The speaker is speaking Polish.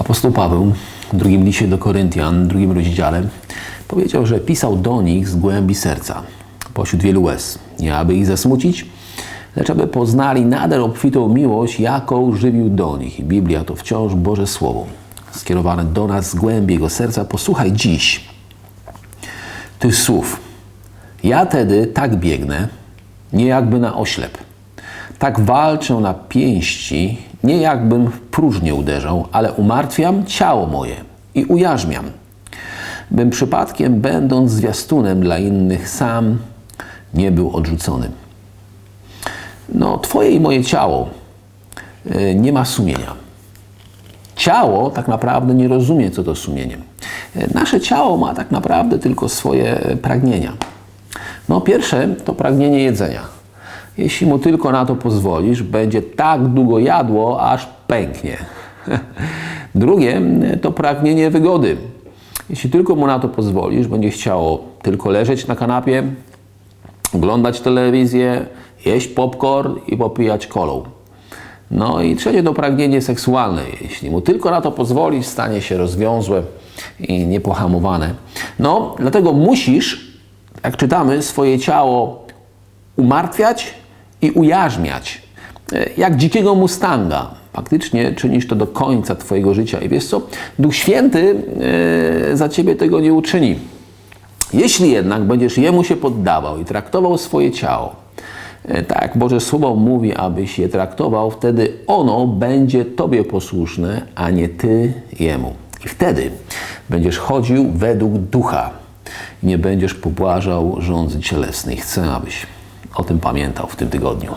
Apostoł Paweł w drugim liście do Koryntian, drugim rozdziale, powiedział, że pisał do nich z głębi serca, pośród wielu łez, nie aby ich zasmucić, lecz aby poznali nader obfitą miłość, jaką żywił do nich. I Biblia to wciąż Boże Słowo, skierowane do nas z głębi Jego serca. Posłuchaj dziś tych słów. Ja tedy tak biegnę, nie jakby na oślep. Tak walczę na pięści, nie jakbym w próżnię uderzał, ale umartwiam ciało moje i ujarzmiam, bym przypadkiem, będąc zwiastunem dla innych, sam nie był odrzucony. No, Twoje i moje ciało y, nie ma sumienia. Ciało tak naprawdę nie rozumie, co to sumienie. Y, Nasze ciało ma tak naprawdę tylko swoje pragnienia. No, pierwsze to pragnienie jedzenia. Jeśli mu tylko na to pozwolisz, będzie tak długo jadło, aż pęknie. Drugie to pragnienie wygody. Jeśli tylko mu na to pozwolisz, będzie chciało tylko leżeć na kanapie, oglądać telewizję, jeść popcorn i popijać kolą. No i trzecie to pragnienie seksualne. Jeśli mu tylko na to pozwolisz, stanie się rozwiązłe i niepohamowane. No, dlatego musisz, jak czytamy, swoje ciało umartwiać i ujarzmiać. E, Jak dzikiego mustanga. Faktycznie czynisz to do końca Twojego życia. I wiesz co? Duch Święty e, za Ciebie tego nie uczyni. Jeśli jednak będziesz Jemu się poddawał i traktował swoje ciało, e, tak jak Boże Słowo mówi, abyś je traktował, wtedy ono będzie Tobie posłuszne, a nie Ty Jemu. I wtedy będziesz chodził według ducha nie będziesz pobłażał rządzy cielesnej. Chcę, abyś o tym pamiętał w tym tygodniu.